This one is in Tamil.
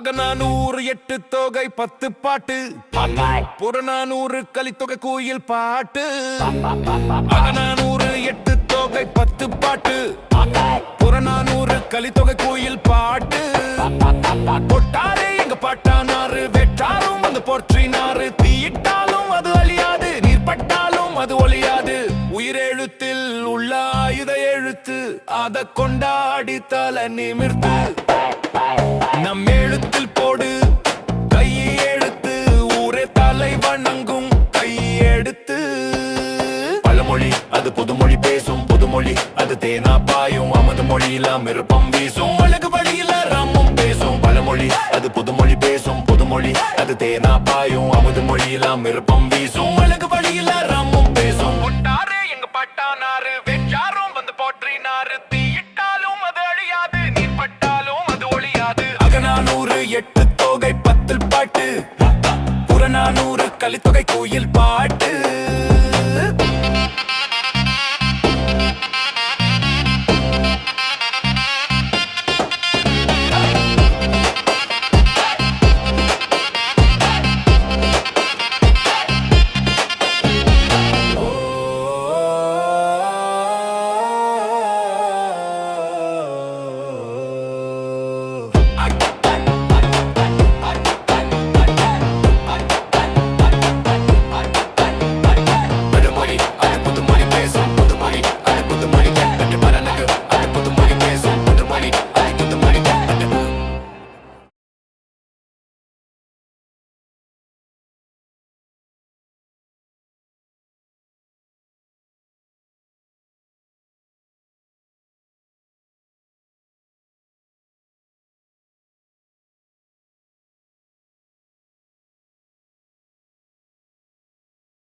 அகநானூறு எட்டு தொகை பத்து பாட்டு. புறநானூறு கலித்தொகை கோயில் பாட்டு. அகநானூறு எட்டு தொகை பத்து பாட்டு. புறநானூறு கலித்தொகை கோயில் பாட்டு. பொட்டாரே எங்க பாட்டானாரு வெட்டாரும் வந்து போற்றினாரு தீயிட்டாலும் அது அழியாது நீர் பட்டாலும் அது ஒழியாது. உயிரெழுத்தில் உள்ள ஆயுத எழுத்து அதை கொண்டாடி தலை நிமிர்த்து. புதுமொழி பேசும் புதுமொழி அது தேனா பாயும். அமது மொழியிலாம் விருப்பம் வீசும். அழகு வழியில ராமும் பேசும். பழமொழி அது புதுமொழி பேசும். புதுமொழி அது தேனா பாயும். அமுது மொழியிலாம் விருப்பம் வீசும். அழகு வழியில ராமும் பேசும். ஒட்டாரே எங்க பட்டானாரு வெச்சாரும் வந்து போற்றினாரு தீயிட்டாலும் அது அழியாது நீர் பட்டாலும் அது ஒழியாது. அகநானூறு எட்டு தொகை பத்தில் பாட்டு. புறநானூறு கலித்தொகை கோயில் பாட்டு.